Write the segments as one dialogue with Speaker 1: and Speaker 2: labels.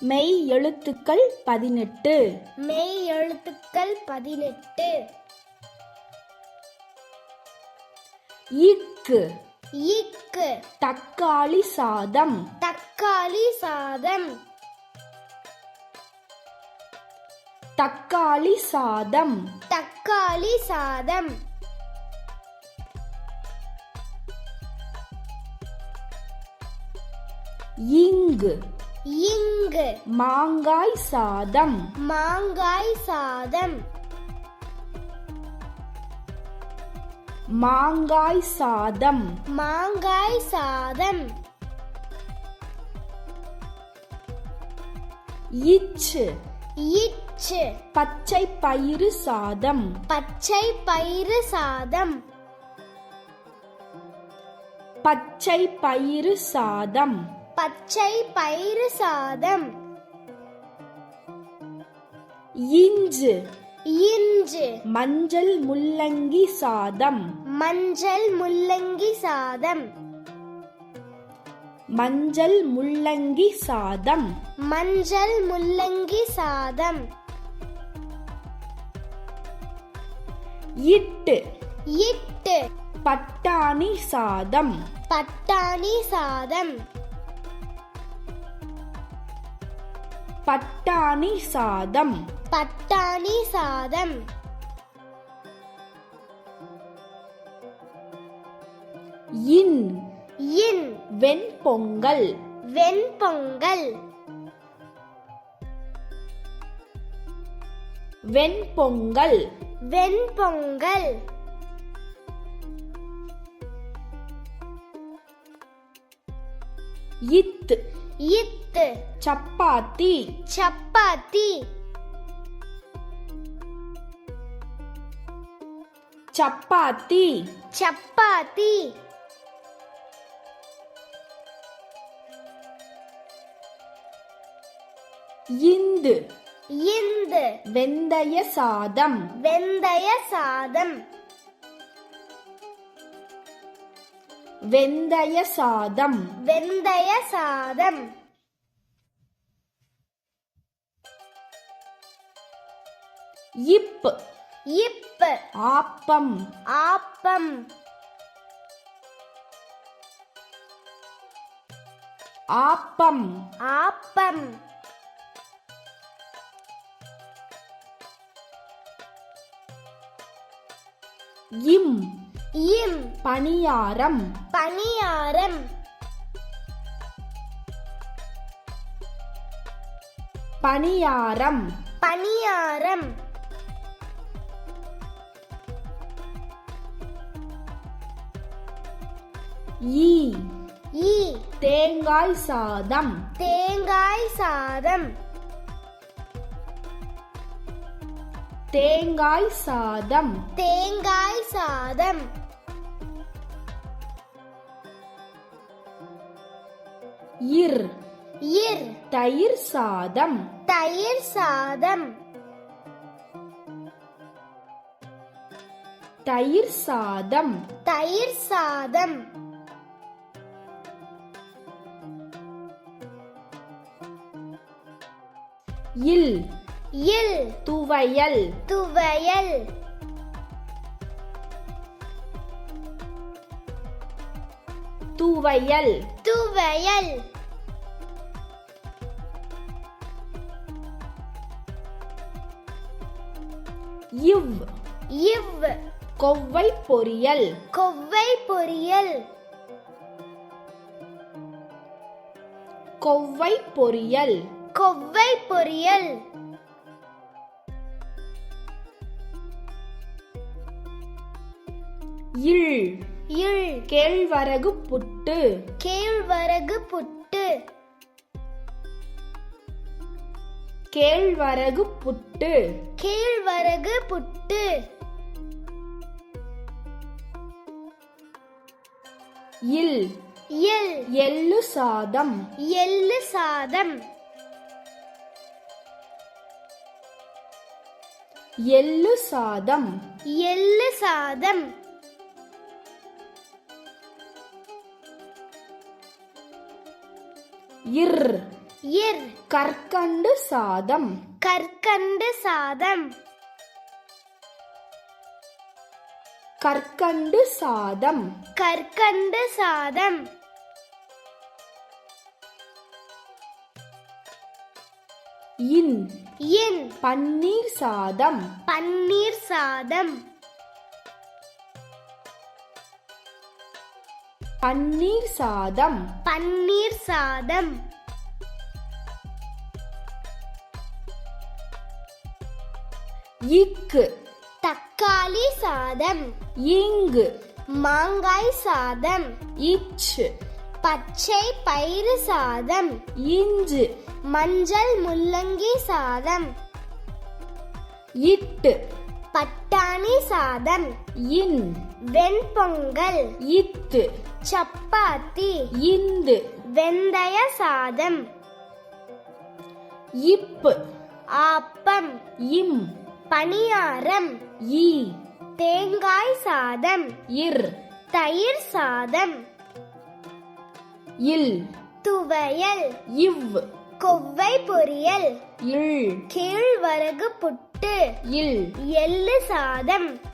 Speaker 1: மெய் எழுத்துக்கள் பதினெட்டு.
Speaker 2: மெய் எழுத்துக்கள் பதினெட்டு.
Speaker 1: இக்கு
Speaker 2: இக்கு
Speaker 1: தக்காளி சாதம்.
Speaker 2: தக்காளி சாதம்.
Speaker 1: தக்காளி சாதம்.
Speaker 2: தக்காளி சாதம்.
Speaker 1: இங்கு
Speaker 2: இங்கு.
Speaker 1: மாங்காய் சாதம்.
Speaker 2: மாங்காய் சாதம்.
Speaker 1: மாங்காய் சாதம்.
Speaker 2: மாங்காய் சாதம்.
Speaker 1: இச்சு.
Speaker 2: இச்சு.
Speaker 1: பச்சை பயிறு சாதம்.
Speaker 2: பச்சை பயிறு சாதம்.
Speaker 1: பச்சை பயிறு சாதம்.
Speaker 2: பச்சை பயிறு சாதம்.
Speaker 1: இஞ்சு.
Speaker 2: இஞ்சு.
Speaker 1: மஞ்சள் முள்ளங்கி சாதம்.
Speaker 2: மஞ்சள் முள்ளங்கி சாதம்.
Speaker 1: மஞ்சள் முள்ளங்கி சாதம்.
Speaker 2: மஞ்சள் முள்ளங்கி சாதம்.
Speaker 1: இட்டு.
Speaker 2: இட்டு.
Speaker 1: பட்டாணி சாதம்.
Speaker 2: பட்டாணி சாதம்.
Speaker 1: பட்டாணி சாதம்.
Speaker 2: பட்டாணி சாதம்.
Speaker 1: இன்.
Speaker 2: இன்.
Speaker 1: வெண்பொங்கல்.
Speaker 2: வெண்பொங்கல்.
Speaker 1: வெண்பொங்கல்.
Speaker 2: வெண்பொங்கல்.
Speaker 1: இத்து
Speaker 2: இத்து.
Speaker 1: சப்பாத்தி.
Speaker 2: சப்பாத்தி.
Speaker 1: சப்பாத்தி.
Speaker 2: சப்பாத்தி.
Speaker 1: இந்து.
Speaker 2: இந்து.
Speaker 1: வெந்தய சாதம்.
Speaker 2: வெந்தய சாதம்.
Speaker 1: வெந்தய சாதம்.
Speaker 2: வெந்தய சாதம்.
Speaker 1: இப்.
Speaker 2: இப்பு
Speaker 1: ஆப்பம்.
Speaker 2: ஆப்பம்.
Speaker 1: ஆப்பம்.
Speaker 2: ஆப்பம்.
Speaker 1: இம்.
Speaker 2: இம்
Speaker 1: பணியாரம்.
Speaker 2: பணியாரம்.
Speaker 1: பணியாரம்.
Speaker 2: பணியாரம்.
Speaker 1: ஈ.
Speaker 2: ஈ.
Speaker 1: தேங்காய் சாதம்.
Speaker 2: தேங்காய் சாதம்.
Speaker 1: தேங்காய் சாதம்.
Speaker 2: தேங்காய் சாதம்.
Speaker 1: இர்.
Speaker 2: இர்.
Speaker 1: தயிர் சாதம்.
Speaker 2: தயிர் சாதம்.
Speaker 1: தயிர் சாதம்.
Speaker 2: தயிர் சாதம்.
Speaker 1: இல்.
Speaker 2: இல்.
Speaker 1: துவையல்.
Speaker 2: துவையல்.
Speaker 1: துவையல்.
Speaker 2: துவையல்
Speaker 1: இவ்.
Speaker 2: இவ்.
Speaker 1: கொவ்வை பொரியல்
Speaker 2: கொவ்வை பொரியல்
Speaker 1: கொவ்வை பொரியல்
Speaker 2: கொவ்வை பொரியல்
Speaker 1: இல்.
Speaker 2: இல்.
Speaker 1: கேழ்வரகு புட்டு.
Speaker 2: கேழ்வரகு புட்டு.
Speaker 1: கேழ்வரகு புட்டு.
Speaker 2: கேழ்வரகு புட்டு.
Speaker 1: இல்.
Speaker 2: எல்
Speaker 1: எள்ளு சாதம்.
Speaker 2: எள்ளு சாதம்.
Speaker 1: எள்ளு சாதம்.
Speaker 2: எள்ளு சாதம்.
Speaker 1: இர்.
Speaker 2: இர்.
Speaker 1: கற்கண்டு சாதம்.
Speaker 2: கற்கண்டு சாதம்.
Speaker 1: கற்கண்டு சாதம்.
Speaker 2: கற்கண்டு சாதம்.
Speaker 1: இன்.
Speaker 2: இன்.
Speaker 1: பன்னீர் சாதம்.
Speaker 2: பன்னீர் சாதம்.
Speaker 1: பன்னீர் சாதம்.
Speaker 2: பன்னீர் சாதம்.
Speaker 1: இக்கு.
Speaker 2: தக்காளி சாதம்.
Speaker 1: இங்கு.
Speaker 2: மாங்காய் சாதம்.
Speaker 1: இச்சு.
Speaker 2: பச்சை பயிறு சாதம்.
Speaker 1: இஞ்சு.
Speaker 2: மஞ்சள் முள்ளங்கி சாதம்.
Speaker 1: இட்டு.
Speaker 2: பட்டாணி சாதம்.
Speaker 1: இன்.
Speaker 2: வெண்பொங்கல்.
Speaker 1: இத்து.
Speaker 2: சப்பாத்தி.
Speaker 1: இந்து.
Speaker 2: வெந்தய சாதம்.
Speaker 1: இப்பு.
Speaker 2: ஆப்பம்
Speaker 1: இம்.
Speaker 2: பணியாரம்.
Speaker 1: ஈ.
Speaker 2: தேங்காய் சாதம்.
Speaker 1: இர்.
Speaker 2: தயிர் சாதம்.
Speaker 1: இல்.
Speaker 2: துவையல்.
Speaker 1: இவ்.
Speaker 2: கொவ்வை பொரியல்.
Speaker 1: இல்.
Speaker 2: கேழ்வரகு புட்டு.
Speaker 1: இல்.
Speaker 2: எள்ளு சாதம்.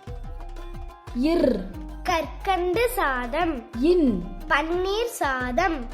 Speaker 1: இர்.
Speaker 2: கற்கண்டு சாதம்.
Speaker 1: இன்.
Speaker 2: பன்னீர் சாதம்.